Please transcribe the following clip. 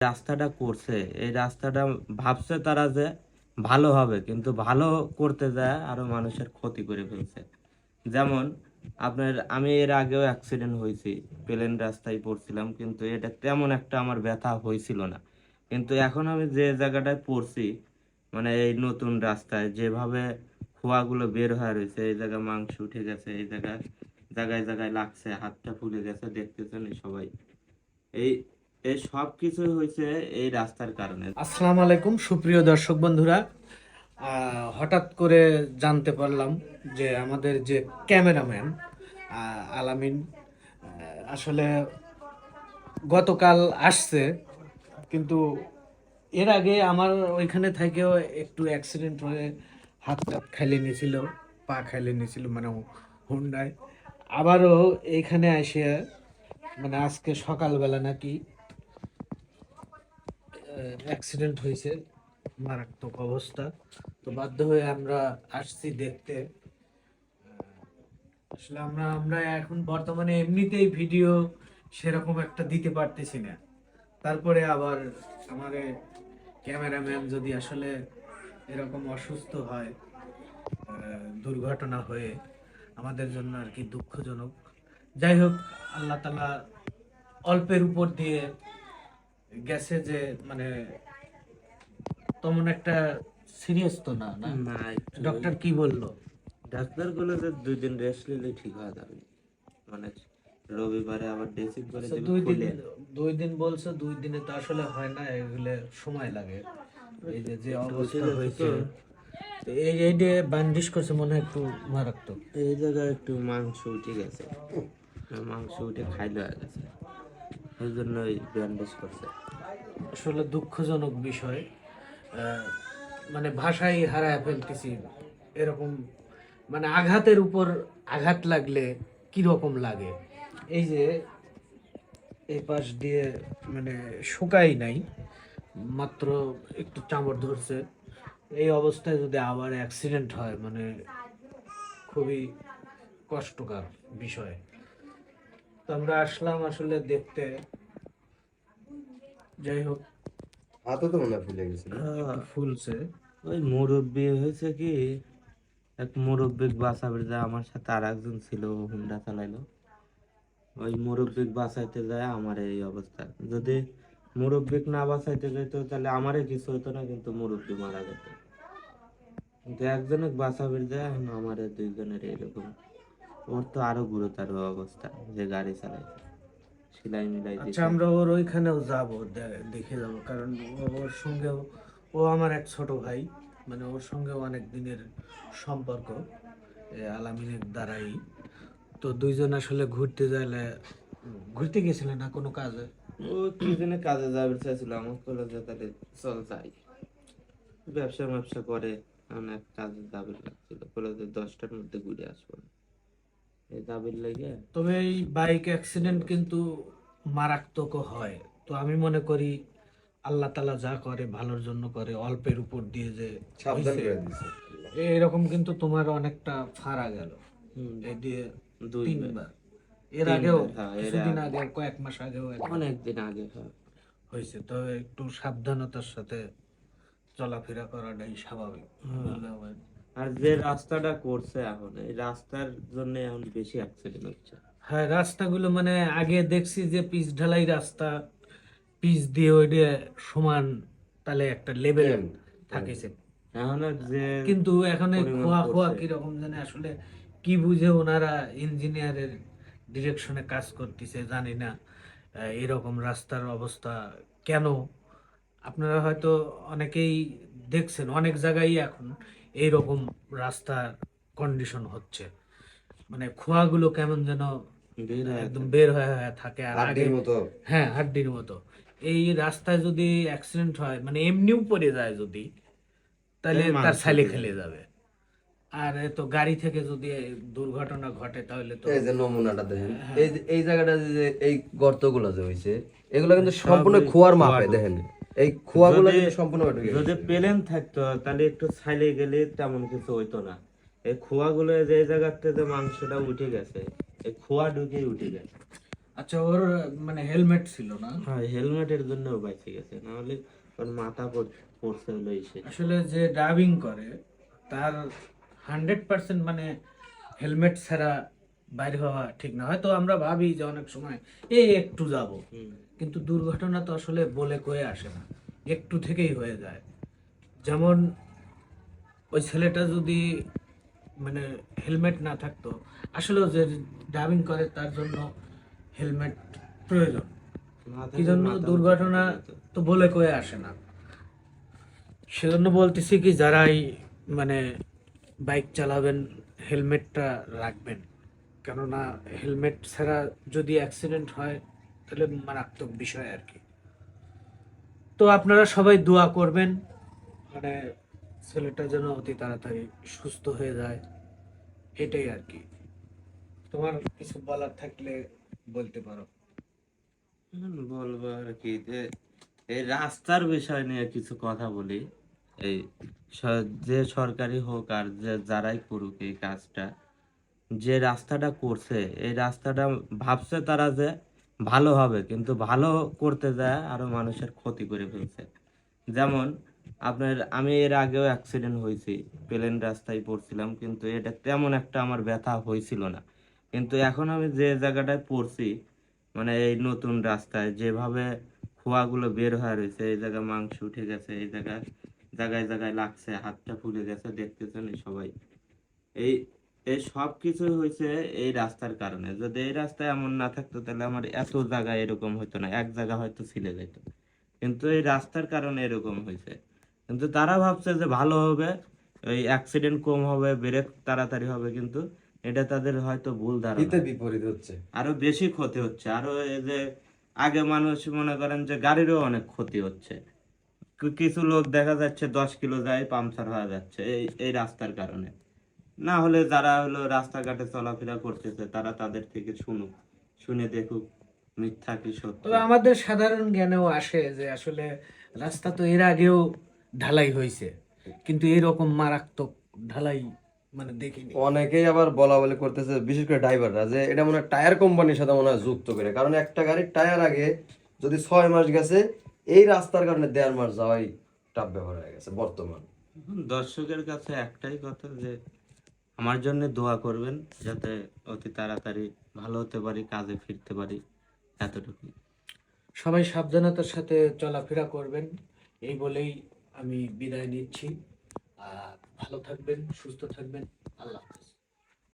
রাস্তাটা করছে, এই রাস্তাটা ভাবছে তারা যে ভালো হবে, কিন্তু ভালো করতে যায় আরও মানুষের ক্ষতি করে ফেলছে। যেমন আপনার, আমি এর আগেও অ্যাক্সিডেন্ট হয়েছি প্লেন রাস্তায় পড়ছিলাম, কিন্তু এটা তেমন একটা আমার ব্যথা হয়েছিল না। কিন্তু এখন আমি যে জায়গাটায় পড়ছি মানে এই নতুন রাস্তায়, যেভাবে খোয়াগুলো বের হয়ে রয়েছে, এই জায়গায় মাংস উঠে গেছে, এই জায়গায় জায়গায় জায়গায় লাগছে, হাতটা ফুলে গেছে দেখতেছেন সবাই। এই এই সব কিছু হয়েছে এই রাস্তার কারণে। আসসালামু আলাইকুম, সুপ্রিয় দর্শক বন্ধুরা। হঠাৎ করে জানতে পারলাম যে আমাদের যে ক্যামেরাম্যান আলামিন আসলে গতকাল আসছে, কিন্তু এর আগে আমার ওইখানে থেকেও একটু অ্যাক্সিডেন্ট হয়ে হাত টাত খাইলে নিয়েছিল পা খাইলে নিয়েছিল মানে হুন্ডায়। আবারও এইখানে এসে মানে আজকে সকালবেলা নাকি অ্যাক্সিডেন্ট হয়েছে, মারাত্মক অবস্থা। তো বাধ্য হয়ে আমরা আসছি দেখতে। আসলে আমরা আমরা এখন বর্তমানে এমনিতেই ভিডিও সেরকম একটা দিতে পারতেছি না। তারপরে আবার আমার ক্যামেরাম্যান যদি আসলে এরকম অসুস্থ হয় দুর্ঘটনা হয়ে আমাদের জন্য আর কি দুঃখজনক। যাই হোক, আল্লাহ তালা অল্পের উপর দিয়ে গেছে যে মানে তেমন একটা সিরিয়াস তো না না? ডক্টর কি বলল? ডাক্তার বলে যে দুই দিন রেস্ট নিলে ঠিক হয়ে যাবে মানে রবিবারে আবার ড্রেসিং করে আচ্ছা, দিবে দুই দিন দুই দিন বলছে দুই দিনে তো আসলে হয় না এগুলো সময় লাগে। এই যে যে অবস্থা হয়েছে। এই এই যে বান্ডিশ করছে মনে হয় একটু মারাত্মক। এই জায়গায় একটু মাংস উঠে গেছে। মাংস উঠে খাইলে হয়ে গেছে। ওই জন্য ওই ব্যান্ডেজ করছে। আসলে দুঃখজনক বিষয়। মানে ভাষাই হারায় ফেলতেছি এরকম মানে আঘাতের উপর আঘাত লাগলে কি রকম লাগে? এই যে এই পাশ দিয়ে মানে শুকাই নাই, মাত্র একটু চামড় ধরছে। এই অবস্থায় যদি আবার অ্যাক্সিডেন্ট হয় মানে খুবই কষ্টকর বিষয়। তো আমরা আসলাম আসলে দেখতে। যাই হোক। হাতও তো মনে ফুলে গেছিল একটু ফুলছে। ওই মুরব্বী হয়েছে কি এক মুরব্বী বাঁচাবে যায় আমার সাথে আর একজন ছিল হুন্ডা চালাইলো। ওই মুরব্বী বাঁচাইতে যায় আমার এই অবস্থা। যদি মুরব্বী না বাঁচাইতে যেত তাহলে আমারই কিছু হতো না কিন্তু মুরব্বী মারা যেত কিন্তু একজনের বাঁচাবে যায় এখন আমার দুইজনের এরকম। ওর তো আরও গুরুতর অবস্থা যে গাড়ি চালাইছে। সেলাই মিলাই আচ্ছা আমরা ওর ওইখানেও যাব দেখে যাব। কারণ ওর সঙ্গেও ও আমার এক ছোট ভাই মানে ওর সঙ্গেও অনেক দিনের সম্পর্ক আলামিনের দ্বারাই। তো দুইজন আসলে ঘুরতে যাইলে ঘুরতে গেছিলে না কোনো কাজে? ও কি জন্য কাজে যাবে চাইছিল আমার কলেজে তাহলে চল যাই। ব্যবসা ব্যবসা করে অনেক কাজে যাবে লাগছিল। কলেজে দশটার মধ্যে ঘুরে আসব। এই যাবির লেগে। তবে এই বাইক অ্যাক্সিডেন্ট কিন্তু মারাত্মক হয়। তো আমি মনে করি আল্লাহ তালা যা করে ভালোর জন্য করে অল্পের উপর দিয়ে যে সাবধান হইছে, করে দিছে এরকম কিন্তু তোমার অনেকটা ফারা গেল। এই দিয়ে তিনবার। এর আগেও হ্যাঁ, কিছুদিন আগে। আগে কয়েক মাস আগেও অনেক দিন আগে হয়েছে তো একটু সাবধানতার সাথে চলাফেরা করাটাই স্বাভাবিক? আর যে রাস্তাটা করছে এখন এই রাস্তার জন্য এখন বেশি অ্যাক্সিডেন্ট হচ্ছে। হ্যাঁ রাস্তাগুলো মানে আগে দেখছি যে পিচ ঢালাই রাস্তা পিচ দিয়ে ওইটা সমান তাহলে একটা লেভেল থাকিছে এখন যে কিন্তু এখন এই খোয়া খোয়া কীরকম জানে আসলে কি বুঝে ওনারা ইঞ্জিনিয়ারের ডিরেকশনে কাজ করতেছে জানি না আহ, এরকম রাস্তার অবস্থা কেন? আপনারা হয়তো অনেকেই দেখছেন অনেক জায়গায় এখন এইরকম রাস্তার কন্ডিশন হচ্ছে। মানে খোয়াগুলো কেমন যেন হয়ে একদম বের হয়ে হয়ে থাকে। আর হাড্ডির মতো। হ্যাঁ হাড্ডির মতো। এই রাস্তায় যদি অ্যাক্সিডেন্ট হয় মানে এমনিও পড়ে যায় যদি তাহলে তার ছালে খেলে যাবে। আর তো গাড়ি থেকে যদি দুর্ঘটনা ঘটে তাহলে তো এই যে নমুনাটা দেখেন। এই যে- এই জায়গাটা যে এই গর্তগুলো যে হইছে এগুলো কিন্তু সম্পূর্ণ খোয়ার মাপে দেখেন। এই খোয়াগুলো সম্পূর্ণ যদি প্লেন থাকতো তাহলে একটু ছাইলে গেলে তেমন কিছু হইতো না। এই খোয়াগুলো যে জায়গাতে যে মাংসটা উঠে গেছে এই খোয়া ঢুকে উঠে গেছে। আচ্ছা ওর মানে হেলমেট ছিল না? হ্যাঁ হেলমেটের জন্য বাইচে গেছে নাহলে ওর মাথা পড়- পড়ছে হলো এসে আসলে যে ড্রাইভিং করে তার হান্ড্রেড পার্সেন্ট মানে হেলমেট ছাড়া বাইরে হওয়া ঠিক না। হয়তো আমরা ভাবি যে অনেক সময় এই একটু যাব। কিন্তু দুর্ঘটনা তো আসলে বলে কয়ে আসে না। একটু থেকেই হয়ে যায়। যেমন ওই ছেলেটা যদি মানে হেলমেট না থাকতো আসলেও যে ড্রাইভিং করে তার জন্য হেলমেট প্রয়োজন। কি জন্য? দুর্ঘটনা তো বলে কয়ে আসে না। সেজন্য বলতেছি কি যারাই মানে বাইক চালাবেন হেলমেটটা রাখবেন। কেননা হেলমেট ছাড়া যদি অ্যাক্সিডেন্ট হয়, তাহলে মারাত্মক বিষয় আর কি। তো আপনারা সবাই দোয়া করবেন মানে ছেলেটা যেন অতি তাড়াতাড়ি সুস্থ হয়ে যায়, এটাই আর কি। তোমার কিছু বলার থাকলে বলতে পারো। বলব আর কি যে, এই রাস্তার বিষয় নিয়ে কিছু কথা বলি। এই যে সরকারি হোক আর যে যারাই করুক এই কাজটা যে রাস্তাটা করছে, এই রাস্তাটা ভাবছে তারা যে ভালো হবে, কিন্তু ভালো করতে যায় আরও মানুষের ক্ষতি করে ফেলছে। যেমন আপনার, আমি এর আগেও অ্যাক্সিডেন্ট হয়েছি প্লেন রাস্তায় পড়ছিলাম, কিন্তু এটা তেমন একটা আমার ব্যথা হয়েছিল না। কিন্তু এখন আমি যে জায়গাটায় পড়ছি মানে এই নতুন রাস্তায়, যেভাবে খোয়াগুলো বের হয়ে রয়েছে, এই জায়গায় মাংস উঠে গেছে, এই জায়গায় জায়গায় জায়গায় লাগছে, হাতটা ফুলে গেছে দেখতেছেন সবাই। এই এই সব কিছু হয়েছে এই রাস্তার কারণে। যদি এই রাস্তায় এমন না থাকতো তাহলে আমার এত জায়গা এরকম হতো না এক জায়গা হয়তো ছিলে যেত কিন্তু এই রাস্তার কারণে এরকম হয়েছে কিন্তু তারা ভাবছে যে ভালো হবে ওই অ্যাক্সিডেন্ট কম হবে ব্রেক তাড়াতাড়ি হবে কিন্তু এটা তাদের হয়তো ভুল ধারণা। বিপরীত হচ্ছে। আরও বেশি ক্ষতি হচ্ছে। আরও এই যে আগে মানুষ মনে করেন যে গাড়িরও অনেক ক্ষতি হচ্ছে। কিছু লোক দেখা যাচ্ছে দশ কিলো যায় পাংচার হয়ে যাচ্ছে এই এই রাস্তার কারণে। না হলে যারা হলো রাস্তাঘাটে চলাফেরা করতেছে তারা তাদের থেকে শুনুক শুনে দেখুক মিথ্যা কি সত্য। তবে আমাদের সাধারণ জ্ঞানেও আসে যে আসলে রাস্তা তো এর আগেও ঢালাই হয়েছে কিন্তু এরকম মারাত্মক ঢালাই মানে দেখিনি। অনেকেই আবার বলা বলি করতেছে বিশেষ করে ড্রাইভাররা যে এটা মনে হয় টায়ার কোম্পানির সাথে মনে হয় যুক্ত করে। কারণ একটা গাড়ির টায়ার আগে যদি ছয় মাস গেছে এই রাস্তার কারণে দেড় মাস যাওয়াই টাপ ব্যবহার হয়ে গেছে বর্তমান। দর্শকের কাছে একটাই কথা যে আমার জন্য দোয়া করবেন যাতে অতি তাড়াতাড়ি ভালো হতে পারি, কাজে ফিরতে পারি। এতটুকু সবাই সাবধানতার সাথে চলাফেরা করবেন, এই বলেই আমি বিদায় নিচ্ছি। ভালো থাকবেন, সুস্থ থাকবেন। আল্লাহ হাফেজ।